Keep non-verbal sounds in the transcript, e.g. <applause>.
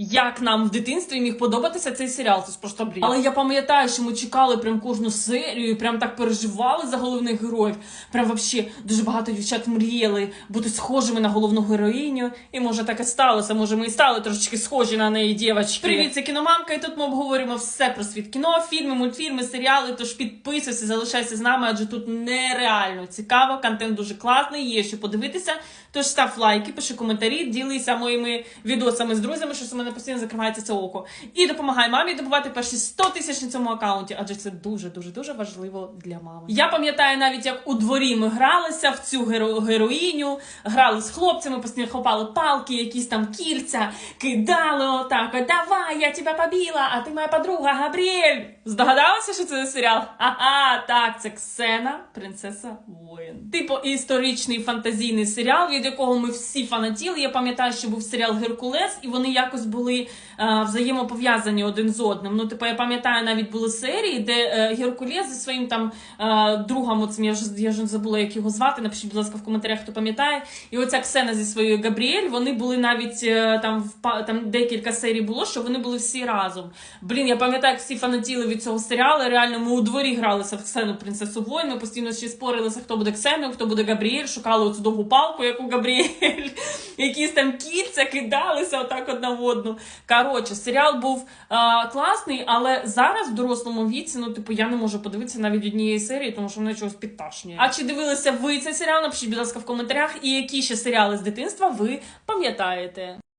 Як нам в дитинстві міг подобатися цей серіал? Це ж просто бред. Але я пам'ятаю, що ми чекали прям кожну серію, і прям так переживали за головних героїв. Прям вообще дуже багато дівчат мріяли бути схожими на головну героїню. І може так і сталося. Може, ми і стали трошечки схожі на неї, дівчатки. Привіт, це кіномамка, і тут ми обговорюємо все про світ кіно, фільми, мультфільми, серіали. Тож підписуйся, залишайся з нами, адже тут нереально цікаво. Контент дуже класний, є що подивитися. Тож став лайки, пиши коментарі, ділися моїми відосами з друзями, що у мене постійно закривається це око. І допомагай мамі добувати перші 100 тисяч на цьому аккаунті, адже це дуже дуже дуже важливо для мами. Я пам'ятаю навіть, як у дворі ми гралися в цю геро- героїню, грали з хлопцями, постійно хопали палки, якісь там кільця, кидали отак. Давай, я тебе побіла, а ти моя подруга Габріель. Здогадалася, що це за серіал? Ага, так, це Ксена, принцеса воїн. Типу історичний фантазійний серіал, від якого ми всі фанатіли. Я пам'ятаю, що був серіал Геркулес, і вони якось були е, взаємопов'язані один з одним. Ну, типу, я пам'ятаю, навіть були серії, де е, Геркулес зі своїм там е, другом, оцим, я ж я ж забула, як його звати. Напишіть, будь ласка, в коментарях, хто пам'ятає. І оця Ксена зі своєю Габріель, вони були навіть е, там в там декілька серій було, що вони були всі разом. Блін, я пам'ятаю, як всі фанатіли від цього серіалу. Реально, ми у дворі гралися в Ксену принцесу воїн. Ми постійно ще спорилися, хто буде Ксеною, хто буде Габріель, шукали оцю довгу палку, як у Габріель. <laughs> Якісь там кільця кидалися отак одна в одну. Коротше, серіал був а, класний, але зараз в дорослому віці, ну, типу, я не можу подивитися навіть однієї серії, тому що мене чогось підташнює. А чи дивилися ви цей серіал? Напишіть, будь ласка, в коментарях, і які ще серіали з дитинства ви пам'ятаєте.